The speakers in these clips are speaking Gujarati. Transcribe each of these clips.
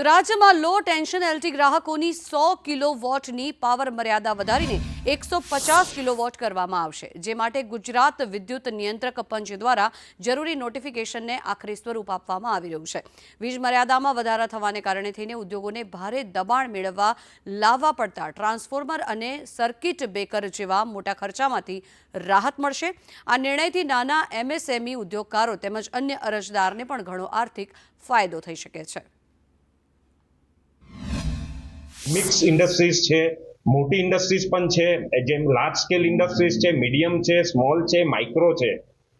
તો રાજ્યમાં લો ટેન્શન એલટી ગ્રાહકોની સો કિલો વોટની પાવર મર્યાદા વધારીને એકસો પચાસ કિલો વોટ કરવામાં આવશે, જે માટે ગુજરાત વિદ્યુત નિયંત્રક પંચ દ્વારા જરૂરી નોટિફિકેશનને આખરી સ્વરૂપ આપવામાં આવી રહ્યું છે. વીજ મર્યાદામાં વધારા થવાને કારણે થઈને ઉદ્યોગોને ભારે દબાણ મેળવવા લાવવા પડતા ટ્રાન્સફોર્મર અને સર્કિટ બેકર જેવા મોટા ખર્ચામાંથી રાહત મળશે. આ નિર્ણયથી નાના એમએસએમઈ ઉદ્યોગકારો તેમજ અન્ય અરજદારને પણ ઘણો આર્થિક ફાયદો થઈ શકે છે. મિક્સ ઇન્ડસ્ટ્રીઝ છે, મોટી ઇન્ડસ્ટ્રીઝ પણ છે જેમ લાર્જ સ્કેલ ઇન્ડસ્ટ્રીઝ છે મીડિયમ છે સ્મોલ છે માઇક્રો છે.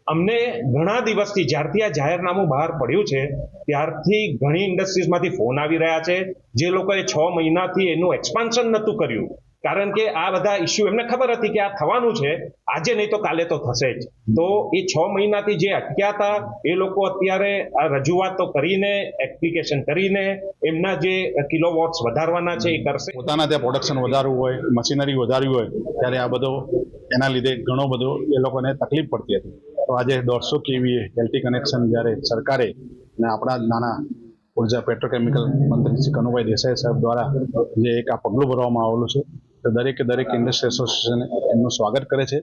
અમને ઘણા દિવસથી, જ્યારથી આ જાહેરનામું બહાર પડ્યું છે, ત્યારથી ઘણી ઇન્ડસ્ટ્રીઝમાંથી ફોન આવી રહ્યા છે. જે લોકોએ છ મહિનાથી એનું એક્સપાન્શન નહોતું કર્યું. કારણ કે આ બધા ઇસ્યુ એમને ખબર હતી કે આ થવાનું છે, આજે નહીં તો કાલે તો થશે જ. તો એ છ મહિનાથી જે અટક્યા હતા, એ લોકો અત્યારે આ રજૂઆતો કરીને એપ્લિકેશન કરીને, એમના જે કિલો વોટ્સ વધારવાના છે એ કરશે. પોતાના ત્યાં પ્રોડક્શન વધારવું હોય મશીનરી વધારવી હોય, ત્યારે આ બધો, એના લીધે ઘણો બધો એ લોકોને તકલીફ પડતી હતી. તો આજે દોઢસો કેવીએ એલટી કનેક્શન જ્યારે સરકારે અને આપણા નાના ઊર્જા પેટ્રોકેમિકલ મંત્રી શ્રી કનુભાઈ દેસાઈ સાહેબ દ્વારા જે એક આ પગલું ભરવામાં આવેલું છે તો દરેકે દરેક ઇન્ડસ્ટ્રી એસોસિએશન એમનું સ્વાગત કરે છે.